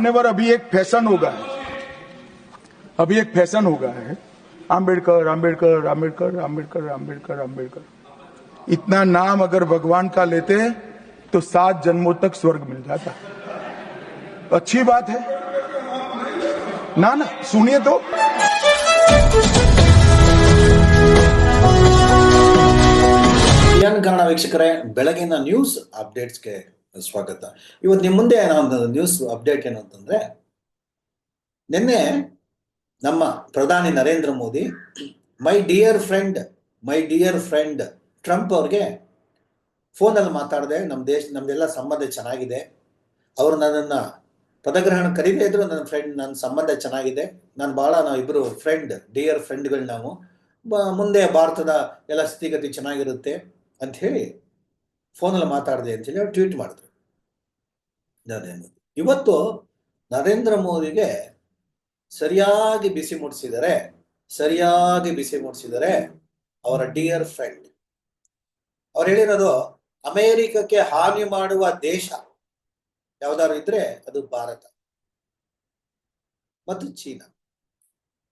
मान्यवर अभी एक फैशन हो गया है अभी एक फैशन हो गया है आम्बेडकर आम्बेडकर आम्बेडकर आम्बेडकर आम्बेडकर आम्बेडकर इतना नाम अगर भगवान का लेते हैं तो सात जन्मों तक स्वर्ग मिल जाता अच्छी बात है ना ना सुनिए तो ಎನ್ ಕನ್ನಡ ವೀಕ್ಷಕರೇ ಬೆಳಗಿನ ನ್ಯೂಸ್ ಅಪ್ಡೇಟ್ಸ್ಗೆ ಸ್ವಾಗತ. ಇವತ್ತು ನಿಮ್ಮ ಮುಂದೆ ಒಂದು ನ್ಯೂಸ್ ಅಪ್ಡೇಟ್ ಏನು ಅಂತಂದ್ರೆ ನಿನ್ನೆ ನಮ್ಮ ಪ್ರಧಾನಿ Narendra Modi my dear friend my dear friend Trump ಅವ್ರಿಗೆ ಫೋನಲ್ಲಿ ಮಾತಾಡಿದೆ ನಮ್ಮ ದೇಶ, ನಮ್ದೆಲ್ಲ ಸಂಬಂಧ ಚೆನ್ನಾಗಿದೆ. ಅವರು ನನ್ನನ್ನು ಪದಗ್ರಹಣ ಕರೀದೇ ಇದ್ರು, ನನ್ನ ಫ್ರೆಂಡ್ ನನ್ನ ಸಂಬಂಧ ಚೆನ್ನಾಗಿದೆ. ನಾನು ಭಾಳ ನಾವು ಇಬ್ಬರು ಫ್ರೆಂಡ್ ಡಿಯರ್ ಫ್ರೆಂಡ್ಗಳು ನಾವು. ಮುಂದೆ ಭಾರತದ ಎಲ್ಲ ಸ್ಥಿತಿಗತಿ ಚೆನ್ನಾಗಿರುತ್ತೆ ಅಂತ ಹೇಳಿ ಫೋನಲ್ಲಿ ಮಾತಾಡಿದೆ ಅಂತೇಳಿ ಅವ್ರು ಟ್ವೀಟ್ ಮಾಡಿದ್ರು. ನರೇಂದ್ರ ಮೋದಿ. ಇವತ್ತು ನರೇಂದ್ರ ಮೋದಿಗೆ ಸರಿಯಾಗಿ ಬಿಸಿ ಮುಟ್ಟಿಸಿದರೆ ಸರಿಯಾಗಿ ಬಿಸಿ ಮುಟ್ಟಿಸಿದರೆ ಅವರ ಡಿಯರ್ ಫ್ರೆಂಡ್. ಅವ್ರು ಹೇಳಿರೋದು, ಅಮೇರಿಕಕ್ಕೆ ಹಾನಿ ಮಾಡುವ ದೇಶ ಯಾವ್ದಾದ್ರು ಇದ್ರೆ ಅದು ಭಾರತ ಮತ್ತು ಚೀನಾ.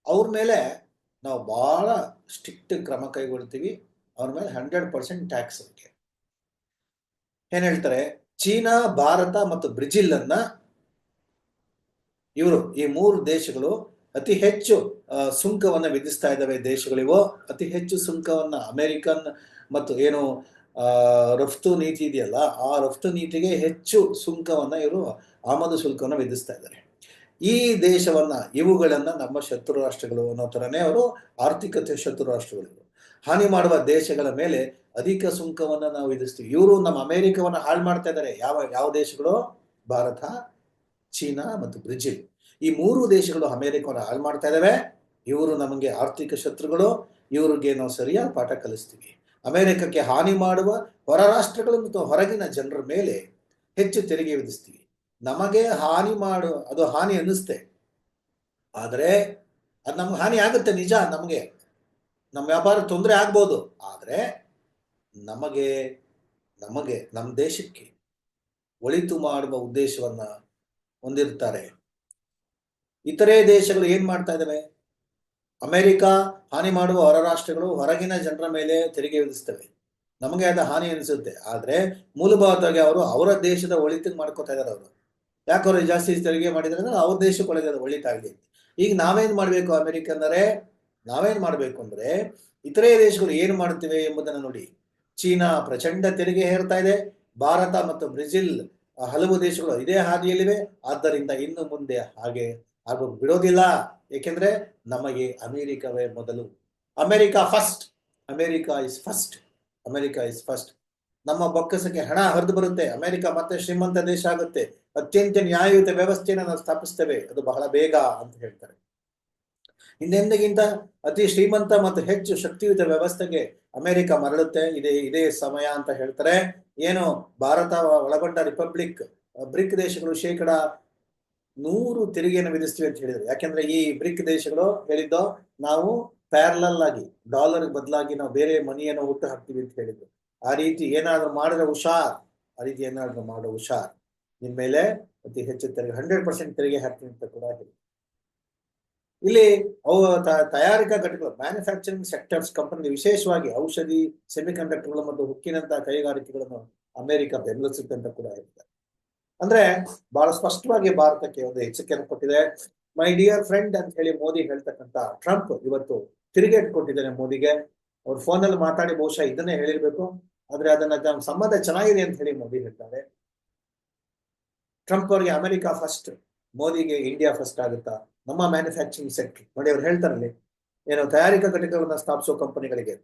ಅವ್ರ ಮೇಲೆ ನಾವು ಬಹಳ ಸ್ಟ್ರಿಕ್ಟ್ ಕ್ರಮ ಕೈಗೊಳ್ತೀವಿ, ಅವ್ರ ಮೇಲೆ ಹಂಡ್ರೆಡ್ ಪರ್ಸೆಂಟ್ ಟ್ಯಾಕ್ಸ್ ಏನ್ ಹೇಳ್ತಾರೆ? ಚೀನಾ, ಭಾರತ ಮತ್ತು ಬ್ರೆಜಿಲ್ ಅನ್ನ ಇವರು, ಈ ಮೂರು ದೇಶಗಳು ಅತಿ ಹೆಚ್ಚು ಸುಂಕವನ್ನು ವಿಧಿಸ್ತಾ ಇದ್ದಾವೆ ದೇಶಗಳಿವು ಅತಿ ಹೆಚ್ಚು ಸುಂಕವನ್ನ ಅಮೆರಿಕನ್ ಮತ್ತು ಏನು ರಫ್ತು ನೀತಿ ಇದೆಯಲ್ಲ, ಆ ರಫ್ತು ನೀತಿಗೆ ಹೆಚ್ಚು ಸುಂಕವನ್ನ ಇವರು ಆಮದು ಶುಲ್ಕವನ್ನು ವಿಧಿಸ್ತಾ ಇದ್ದಾರೆ. ಈ ದೇಶವನ್ನ, ಇವುಗಳನ್ನ ನಮ್ಮ ಶತ್ರು ರಾಷ್ಟ್ರಗಳು ಅನ್ನೋ ತರನೇ ಅವರು ಆರ್ಥಿಕತೆ ಶತ್ರು ರಾಷ್ಟ್ರಗಳು. ಹಾನಿ ಮಾಡುವ ದೇಶಗಳ ಮೇಲೆ ಅಧಿಕ ಸುಂಕವನ್ನು ನಾವು ವಿಧಿಸ್ತೀವಿ ಇವರು ನಮ್ಮ ಅಮೆರಿಕವನ್ನ ಹಾಳು ಮಾಡ್ತಾ ಇದ್ದಾರೆ ಯಾವ ಯಾವ ದೇಶಗಳು? ಭಾರತ, ಚೀನಾ ಮತ್ತು ಬ್ರೆಜಿಲ್. ಈ ಮೂರು ದೇಶಗಳು ಅಮೆರಿಕವನ್ನ ಹಾಳು ಮಾಡ್ತಾ ಇದ್ದಾವೆ ಇವರು ನಮಗೆ ಆರ್ಥಿಕ ಶತ್ರುಗಳು. ಇವರಿಗೆ ನಾವು ಸರಿಯಾದ ಪಾಠ ಕಲಿಸ್ತೀವಿ. ಅಮೆರಿಕಕ್ಕೆ ಹಾನಿ ಮಾಡುವ ಹೊರ ರಾಷ್ಟ್ರಗಳು ಮತ್ತು ಹೊರಗಿನ ಜನರ ಮೇಲೆ ಹೆಚ್ಚು ತೆರಿಗೆ ವಿಧಿಸ್ತೀವಿ. ನಮಗೆ ಹಾನಿ ಮಾಡು, ಅದು ಹಾನಿ ಅನ್ನಿಸ್ತೆ. ಆದರೆ ಅದು ನಮ್ಗೆ ಹಾನಿ ಆಗುತ್ತೆ ನಿಜ ನಮಗೆ. ನಮ್ಮ ವ್ಯಾಪಾರ ತೊಂದರೆ ಆಗ್ಬೋದು. ಆದರೆ ನಮಗೆ ನಮಗೆ ನಮ್ಮ ದೇಶಕ್ಕೆ ಒಳಿತು ಮಾಡುವ ಉದ್ದೇಶವನ್ನ ಹೊಂದಿರ್ತಾರೆ ಇತರೆ ದೇಶಗಳು ಏನ್ ಮಾಡ್ತಾ ಇದ್ದಾವೆ? ಅಮೆರಿಕ ಹಾನಿ ಮಾಡುವ ಹೊರ ರಾಷ್ಟ್ರಗಳು ಹೊರಗಿನ ಜನರ ಮೇಲೆ ತೆರಿಗೆ ವಿಧಿಸ್ತವೆ ನಮಗೆ ಅದು ಹಾನಿ ಅನಿಸುತ್ತೆ. ಆದ್ರೆ ಮೂಲಭೂತವಾಗಿ ಅವರು ಅವರ ದೇಶದ ಒಳಿತಿಗೆ ಮಾಡ್ಕೋತಾ ಇದ್ದಾರೆ ಅವರು. ಯಾಕೆ ಅವರು ಜಾಸ್ತಿ ತೆರಿಗೆ ಮಾಡಿದ್ರೆ ಅಂದ್ರೆ ಅವ್ರ ದೇಶಕ್ಕೆ ಒಳಗೆ ಅದು ಒಳಿತಾಗ್ಲಿ ಈಗ ನಾವೇನ್ ಮಾಡ್ಬೇಕು ಅಮೆರಿಕ ಅಂದರೆ ನಾವೇನ್ ಮಾಡ್ಬೇಕು ಅಂದ್ರೆ ಇತರೆ ದೇಶಗಳು ಏನು ಮಾಡುತ್ತಿವೆ ಎಂಬುದನ್ನು ನೋಡಿ. ಚೀನಾ ಪ್ರಚಂಡ ತೆರಿಗೆ ಹೇರ್ತಾ ಇದೆ. ಭಾರತ ಮತ್ತು ಬ್ರೆಜಿಲ್ ಹಲವು ದೇಶಗಳು ಇದೇ ಹಾದಿಯಲ್ಲಿವೆ. ಆದ್ದರಿಂದ ಇನ್ನು ಮುಂದೆ ಹಾಗೆ ಹಾಗೂ ಬಿಡೋದಿಲ್ಲ. ಏಕೆಂದ್ರೆ ನಮಗೆ ಅಮೆರಿಕವೇ ಮೊದಲು. America first. America is first. America is first. ನಮ್ಮ ಬೊಕ್ಕಸಕ್ಕೆ ಹಣ ಹರಿದು ಬರುತ್ತೆ. ಅಮೆರಿಕ ಮತ್ತೆ ಶ್ರೀಮಂತ ದೇಶ ಆಗುತ್ತೆ. ಅತ್ಯಂತ ನ್ಯಾಯಯುತ ವ್ಯವಸ್ಥೆಯನ್ನು ನಾವು ಸ್ಥಾಪಿಸ್ತೇವೆ. ಅದು ಬಹಳ ಬೇಗ ಅಂತ ಹೇಳ್ತಾರೆ. ಹಿಂದೆಂದಿಗಿಂತ ಅತಿ ಶ್ರೀಮಂತ ಮತ್ತು ಹೆಚ್ಚು ಶಕ್ತಿಯುತ ವ್ಯವಸ್ಥೆಗೆ ಅಮೆರಿಕ ಮರಳುತ್ತೆ. ಇದೇ ಇದೇ ಸಮಯ ಅಂತ ಹೇಳ್ತಾರೆ. ಏನು ಭಾರತ ಒಳಗೊಂಡ ರಿಪಬ್ಲಿಕ್, ಬ್ರಿಕ್ ದೇಶಗಳು ಶೇಕಡ ನೂರು ತೆರಿಗೆಯನ್ನು ವಿಧಿಸ್ತೀವಿ ಅಂತ ಹೇಳಿದ್ರು. ಯಾಕೆಂದ್ರೆ ಈ ಬ್ರಿಕ್ ದೇಶಗಳು ಹೇಳಿದ್ದು ನಾವು ಪ್ಯಾರಲಲ್ ಆಗಿ, ಡಾಲರ್ ಬದಲಾಗಿ ನಾವು ಬೇರೆ ಮನಿಯನ್ನು ಹುಟ್ಟು ಹಾಕ್ತೀವಿ ಅಂತ ಹೇಳಿದ್ರು. ಆ ರೀತಿ ಏನಾದ್ರು ಮಾಡಿದ್ರೆ ಹುಷಾರ್. ಆ ರೀತಿ ಏನಾದ್ರು ಮಾಡೋ ಹುಷಾರ್. ನಿಮ್ ಮೇಲೆ ಅತಿ ಹೆಚ್ಚು ತೆರಿಗೆ ಹಂಡ್ರೆಡ್ ಪರ್ಸೆಂಟ್ ತೆರಿಗೆ ಹಾಕ್ತೀನಿ ಅಂತ ಕೂಡ ಹೇಳಿ ಇಲ್ಲಿ ಅವು ತಯಾರಿಕಾ ಘಟಕಗಳು ಮ್ಯಾನುಫ್ಯಾಕ್ಚರಿಂಗ್ ಸೆಕ್ಟರ್ಸ್ ಕಂಪನಿ ವಿಶೇಷವಾಗಿ ಔಷಧಿ ಸೆಮಿಕಂಡಕ್ಟರ್ಗಳು ಮತ್ತು ಉಕ್ಕಿನಂತಹ ಕೈಗಾರಿಕೆಗಳನ್ನು ಅಮೆರಿಕ ಬೆಂಬಲಿಸುತ್ತೆ ಅಂತ ಕೂಡ ಹೇಳಿದೆ ಅಂದ್ರೆ ಬಹಳ ಸ್ಪಷ್ಟವಾಗಿ ಭಾರತಕ್ಕೆ ಒಂದು ಎಚ್ಚರಿಕೆಯನ್ನು ಕೊಟ್ಟಿದೆ. ಮೈ ಡಿಯರ್ ಫ್ರೆಂಡ್ ಅಂತ ಹೇಳಿ ಮೋದಿ ಹೇಳ್ತಕ್ಕಂತ ಟ್ರಂಪ್ ಇವತ್ತು ತಿರುಗೇಟ್ ಕೊಟ್ಟಿದ್ದಾನೆ ಮೋದಿಗೆ. ಅವ್ರ ಫೋನಲ್ಲಿ ಮಾತಾಡಿ ಬಹುಶಃ ಇದನ್ನೇ ಹೇಳಿರ್ಬೇಕು. ಆದ್ರೆ ಅದನ್ನ ಸಂಬಂಧ ಚೆನ್ನಾಗಿದೆ ಅಂತ ಹೇಳಿ ಮೋದಿ ಹೇಳ್ತಾರೆ. ಟ್ರಂಪ್ ಅವರಿಗೆ ಅಮೆರಿಕ ಫಸ್ಟ್ ಮೋದಿಗೆ ಇಂಡಿಯಾ ಫಸ್ಟ್ ಆಗುತ್ತಾ? ನಮ್ಮ ಮ್ಯಾನುಫ್ಯಾಕ್ಚರಿಂಗ್ ಸೆಕ್ಟರ್ ನೋಡಿ ಅವ್ರು ಹೇಳ್ತಾರಲ್ಲಿ, ಏನು ತಯಾರಿಕಾ ಘಟಕಗಳನ್ನ ಸ್ಥಾಪಿಸುವ ಕಂಪನಿಗಳಿಗೆ.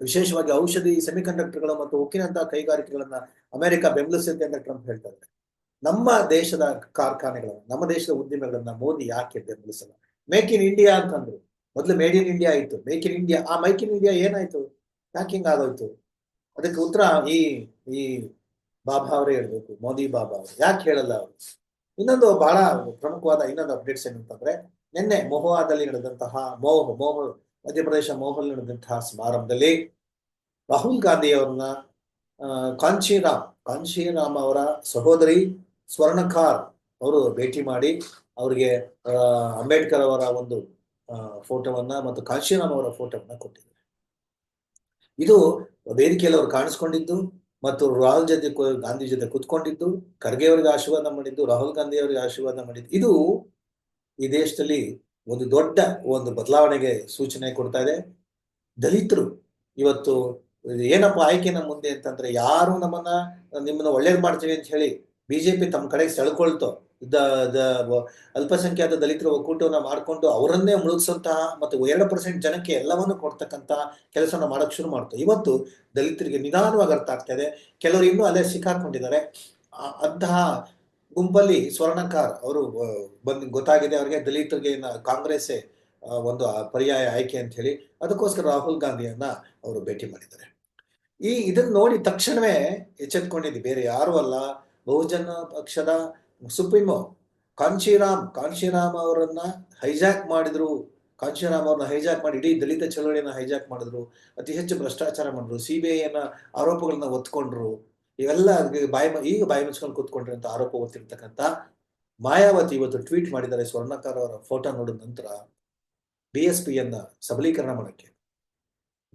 ವಿಶೇಷವಾಗಿ ಔಷಧಿ ಸೆಮಿಕಂಡಕ್ಟರ್ಗಳು ಮತ್ತು ಉಕ್ಕಿನಂತಹ ಕೈಗಾರಿಕೆಗಳನ್ನ ಅಮೆರಿಕ ಬೆಂಬಲಿಸುತ್ತೆ ಅಂತ ಟ್ರಂಪ್ ಹೇಳ್ತಾರೆ. ನಮ್ಮ ದೇಶದ ಕಾರ್ಖಾನೆಗಳನ್ನ, ನಮ್ಮ ದೇಶದ ಉದ್ಯಮಗಳನ್ನ ಮೋದಿ ಯಾಕೆ ಬೆಂಬಲಿಸಲ್ಲ? ಮೇಕ್ ಇನ್ ಇಂಡಿಯಾ ಅಂತಂದ್ರು. ಮೊದಲು ಮೇಡ್ ಇನ್ ಇಂಡಿಯಾ ಆಯ್ತು ಮೇಕ್ ಇನ್ ಇಂಡಿಯಾ ಆ ಮೇಕ್ ಇನ್ ಇಂಡಿಯಾ ಏನಾಯ್ತು? ಯಾಕೆ ಹಿಂಗ್ ಆಗೋಯ್ತು? ಅದಕ್ಕೆ ಉತ್ತರ ಈ ಈ ಬಾಬಾ ಅವರೇ ಹೇಳ್ಬೇಕು, ಮೋದಿ ಬಾಬಾ ಅವರು. ಯಾಕೆ ಹೇಳಲ್ಲ ಅವರು? ಇನ್ನೊಂದು ಬಹಳ ಪ್ರಮುಖವಾದ ಇನ್ನೊಂದು ಅಪ್ಡೇಟ್ಸ್ ಏನಂತಂದ್ರೆ ನಿನ್ನೆ ಮೊಹುವಾದಲ್ಲಿ ನಡೆದಂತಹ ಮೋಹ ಮೋಹ ಮಧ್ಯಪ್ರದೇಶ ಮೋಹಲ್ ನಡೆದಂತಹ ಸಮಾರಂಭದಲ್ಲಿ ರಾಹುಲ್ ಗಾಂಧಿ ಅವ್ರನ್ನ ಆ, ಕಾಂಚೀರಾಮ್ ಕಾಂಚೀರಾಮ್ ಅವರ ಸಹೋದರಿ ಸ್ವರ್ಣಕಾರ್ ಅವರು ಭೇಟಿ ಮಾಡಿ ಅವರಿಗೆ ಅಂಬೇಡ್ಕರ್ ಅವರ ಒಂದು ಫೋಟೋವನ್ನ ಮತ್ತು ಕಾಶಿರಾಮ್ ಅವರ ಫೋಟೋವನ್ನ ಕೊಟ್ಟಿದ್ದಾರೆ. ಇದು ವೇದಿಕೆಯಲ್ಲಿ ಅವರು ಕಾಣಿಸ್ಕೊಂಡಿದ್ದು ಮತ್ತು ರಾಹುಲ್ ಜೊತೆ ಗಾಂಧಿ ಜೊತೆ ಕುತ್ಕೊಂಡಿದ್ದು ಖರ್ಗೆ ಅವರಿಗೆ ಆಶೀರ್ವಾದ ಮಾಡಿದ್ದು, ರಾಹುಲ್ ಗಾಂಧಿ ಅವರಿಗೆ ಆಶೀರ್ವಾದ ಮಾಡಿದ್ದು, ಇದು ಈ ದೇಶದಲ್ಲಿ ಒಂದು ದೊಡ್ಡ ಒಂದು ಬದಲಾವಣೆಗೆ ಸೂಚನೆ ಕೊಡ್ತಾ ಇದೆ. ದಲಿತರು ಇವತ್ತು ಏನಪ್ಪ ಆಯ್ಕೆ ನಮ್ಮ ಮುಂದೆ ಅಂತಂದ್ರೆ ಯಾರು ನಮ್ಮನ್ನ, ನಿಮ್ಮನ್ನ ಒಳ್ಳೇದು ಮಾಡ್ತೀವಿ ಅಂತ ಹೇಳಿ ಬಿಜೆಪಿ ತಮ್ಮ ಕಡೆಗೆ ಸೆಳ್ಕೊಳ್ತೋ ದ ದ ಅಲ್ಪಸಂಖ್ಯಾತ ದಲಿತರ ಒಕ್ಕೂಟವನ್ನು ಮಾಡಿಕೊಂಡು ಅವರನ್ನೇ ಮುಳುಗಿಸುವಂತಹ ಮತ್ತು ಎರಡು ಪರ್ಸೆಂಟ್ ಜನಕ್ಕೆ ಎಲ್ಲವನ್ನು ಕೊಡ್ತಕ್ಕಂತ ಕೆಲಸನ ಮಾಡಕ್ ಶುರು ಮಾಡ್ತು. ಇವತ್ತು ದಲಿತರಿಗೆ ನಿಧಾನವಾಗಿ ಅರ್ಥ ಆಗ್ತಾ ಇದೆ. ಕೆಲವರು ಇನ್ನೂ ಅಲ್ಲೇ ಸಿಕ್ಕಾಕೊಂಡಿದ್ದಾರೆ. ಅಂತಹ ಗುಂಪಲ್ಲಿ ಸ್ವರ್ಣಕಾರ್ ಅವರು ಬಂದು, ಗೊತ್ತಾಗಿದೆ ಅವರಿಗೆ. ದಲಿತರಿಗೆ ಕಾಂಗ್ರೆಸ್ ಒಂದು ಪರ್ಯಾಯ ಆಯ್ಕೆ ಅಂತ ಹೇಳಿ ಅದಕ್ಕೋಸ್ಕರ ರಾಹುಲ್ ಗಾಂಧಿಯನ್ನ ಅವರು ಭೇಟಿ ಮಾಡಿದ್ದಾರೆ. ಈ ಇದನ್ನ ನೋಡಿ ತಕ್ಷಣವೇ ಎಚ್ಚೆತ್ಕೊಂಡಿದ್ದು ಬೇರೆ ಯಾರು ಅಲ್ಲ. ಬಹುಜನ ಪಕ್ಷದ ಸುಪ್ರೀಮೋ ಕಾಂಶಿರಾಮ್ ಕಾಂಶಿರಾಮ್ ಅವರನ್ನ ಹೈಜಾಕ್ ಮಾಡಿದ್ರು. ಕಾಂಶಿರಾಮ್ ಅವ್ರನ್ನ ಹೈಜಾಕ್ ಮಾಡಿ, ಇಡೀ ದಲಿತ ಚಳವಳಿಯನ್ನ ಹೈಜಾಕ್ ಮಾಡಿದ್ರು. ಅತಿ ಹೆಚ್ಚು ಭ್ರಷ್ಟಾಚಾರ ಮಾಡಿದ್ರು. ಸಿ ಬಿ ಐನ ಆರೋಪಗಳನ್ನ ಒತ್ಕೊಂಡ್ರು ಇವೆಲ್ಲ ಬಾಯಿ ಈಗ ಬಾಯಿ ಮುಚ್ಕೊಂಡು ಕೂತ್ಕೊಂಡ್ರಿ ಅಂತ ಆರೋಪ ಹೊತ್ತಿರ್ತಕ್ಕಂಥ ಮಾಯಾವತಿ ಇವತ್ತು ಟ್ವೀಟ್ ಮಾಡಿದ್ದಾರೆ ಸ್ವರ್ಣಕಾರ ಅವರ ಫೋಟೋ ನೋಡಿದ ನಂತರ ಬಿ ಎಸ್ ಪಿಯನ್ನ ಸಬಲೀಕರಣ ಮಾಡಕ್ಕೆ.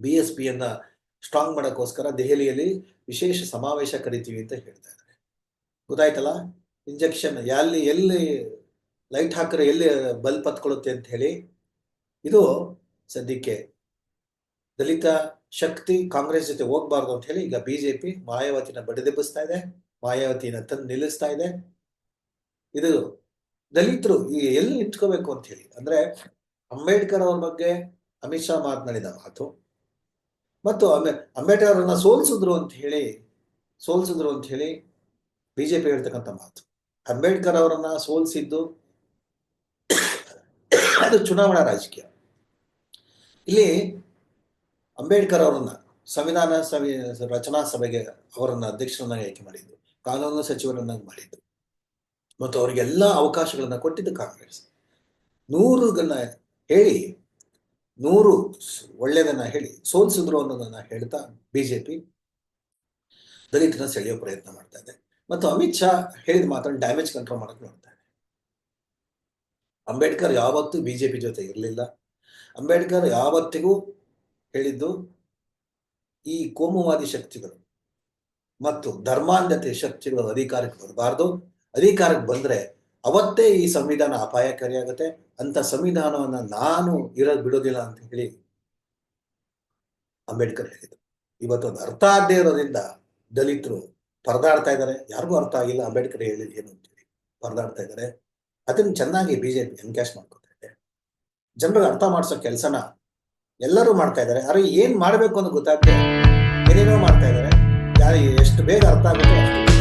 ಬಿ ಎಸ್ ಪಿಯನ್ನ ಸ್ಟ್ರಾಂಗ್ ಮಾಡೋಕ್ಕೋಸ್ಕರ ದೆಹಲಿಯಲ್ಲಿ ವಿಶೇಷ ಸಮಾವೇಶ ಕರಿತೀವಿ ಅಂತ ಹೇಳ್ತಾ ಇದ್ದಾರೆ. ಗೊತ್ತಾಯ್ತಲ್ಲ? ಇಂಜೆಕ್ಷನ್ ಎಲ್ಲಿ ಎಲ್ಲಿ ಲೈಟ್ ಹಾಕಿದ್ರೆ ಎಲ್ಲಿ ಬಲ್ಪ್ ಹತ್ಕೊಳ್ಳುತ್ತೆ ಅಂತ ಹೇಳಿ, ಇದು ಸದ್ಯಕ್ಕೆ ದಲಿತ ಶಕ್ತಿ ಕಾಂಗ್ರೆಸ್ ಜೊತೆ ಹೋಗ್ಬಾರ್ದು ಅಂತ ಹೇಳಿ ಈಗ ಬಿಜೆಪಿ ಮಾಯಾವತಿನ ಬಡಿದೆಬ್ಬಿಸ್ತಾ ಇದೆ, ಮಾಯಾವತಿನ ತಂದು ನಿಲ್ಲಿಸ್ತಾ ಇದೆ. ಇದು ದಲಿತರು ಈ ಎಲ್ಲಿ ಇಟ್ಕೋಬೇಕು ಅಂತ ಹೇಳಿ, ಅಂದ್ರೆ ಅಂಬೇಡ್ಕರ್ ಅವ್ರ ಬಗ್ಗೆ ಅಮಿತ್ ಶಾ ಮಾತನಾಡಿದ ಮಾತು, ಮತ್ತು ಅಂಬೆ, ಅಂಬೇಡ್ಕರ್ ಅವರನ್ನ ಸೋಲ್ಸಿದ್ರು ಅಂತ ಹೇಳಿ, ಸೋಲ್ಸಿದ್ರು ಅಂತ ಹೇಳಿ ಬಿಜೆಪಿ ಹೇಳ್ತಕ್ಕಂಥ ಮಾತು. ಅಂಬೇಡ್ಕರ್ ಅವರನ್ನ ಸೋಲ್ಸಿದ್ದು ಅದು ಚುನಾವಣಾ ರಾಜಕೀಯ. ಇಲ್ಲಿ ಅಂಬೇಡ್ಕರ್ ಅವರನ್ನ ಸಂವಿಧಾನ ಸಭೆ ರಚನಾ ಸಭೆಗೆ ಅವರನ್ನ ಅಧ್ಯಕ್ಷರನ್ನಾಗಿ ಆಯ್ಕೆ ಮಾಡಿದ್ದು, ಕಾನೂನು ಸಚಿವರನ್ನಾಗಿ ಮಾಡಿದ್ದು, ಮತ್ತು ಅವರಿಗೆಲ್ಲ ಅವಕಾಶಗಳನ್ನ ಕೊಟ್ಟಿದ್ದು ಕಾಂಗ್ರೆಸ್. ನೂರುಗಳನ್ನ ಹೇಳಿ, ನೂರು ಒಳ್ಳೆಯದನ್ನ ಹೇಳಿ, ಸೋಲ್ಸಿದ್ರು ಅನ್ನೋದನ್ನ ಹೇಳ್ತಾ ಬಿಜೆಪಿ ದಲಿತನ ಸೆಳೆಯೋ ಪ್ರಯತ್ನ ಮಾಡ್ತಾ ಇದೆ. ಮತ್ತು ಅಮಿತ್ ಶಾ ಹೇಳಿದ ಮಾತನ್ನು ಡ್ಯಾಮೇಜ್ ಕಂಟ್ರೋಲ್ ಮಾಡಕ್ ನೋಡ್ತಾರೆ. ಅಂಬೇಡ್ಕರ್ ಯಾವತ್ತೂ ಬಿಜೆಪಿ ಜೊತೆ ಇರಲಿಲ್ಲ. ಅಂಬೇಡ್ಕರ್ ಯಾವತ್ತಿಗೂ ಹೇಳಿದ್ದು ಈ ಕೋಮುವಾದಿ ಶಕ್ತಿಗಳು ಮತ್ತು ಧರ್ಮಾಂಧತೆ ಶಕ್ತಿಗಳು ಅಧಿಕಾರಕ್ಕೆ ಬರಬಾರ್ದು. ಅಧಿಕಾರಕ್ಕೆ ಬಂದ್ರೆ ಅವತ್ತೇ ಈ ಸಂವಿಧಾನ ಅಪಾಯಕಾರಿಯಾಗುತ್ತೆ ಅಂತ ಸಂವಿಧಾನವನ್ನ ನಾನು ಇರೋದು ಬಿಡೋದಿಲ್ಲ ಅಂತ ಹೇಳಿ ಅಂಬೇಡ್ಕರ್ ಹೇಳಿದ್ರು. ಇವತ್ತು ಅದು ಅರ್ಥ ಆಗದೆ ಇರೋದ್ರಿಂದ ದಲಿತರು ಪರದಾಡ್ತಾ ಇದ್ದಾರೆ. ಯಾರಿಗೂ ಅರ್ಥ ಆಗಿಲ್ಲ ಅಂಬೇಡ್ಕರ್ ಹೇಳಿ ಏನು ಅಂತೇಳಿ ಪರದಾಡ್ತಾ ಇದ್ದಾರೆ. ಅದನ್ನ ಚೆನ್ನಾಗಿ ಬಿಜೆಪಿ ಎನ್ಕ್ಯಾಶ್ ಮಾಡ್ಕೊತಾ ಇದೆ ಜನರಿಗೆ ಅರ್ಥ ಮಾಡಿಸೋ ಕೆಲಸನ ಎಲ್ಲರೂ ಮಾಡ್ತಾ ಇದ್ದಾರೆ. ಆದ್ರೆ ಏನ್ ಮಾಡ್ಬೇಕು ಅಂತ ಗೊತ್ತಾಗ್ತದೆ ಏನೇನೋ ಮಾಡ್ತಾ ಇದ್ದಾರೆ. ಯಾರು ಎಷ್ಟು ಬೇಗ ಅರ್ಥ ಆಗುತ್ತೋ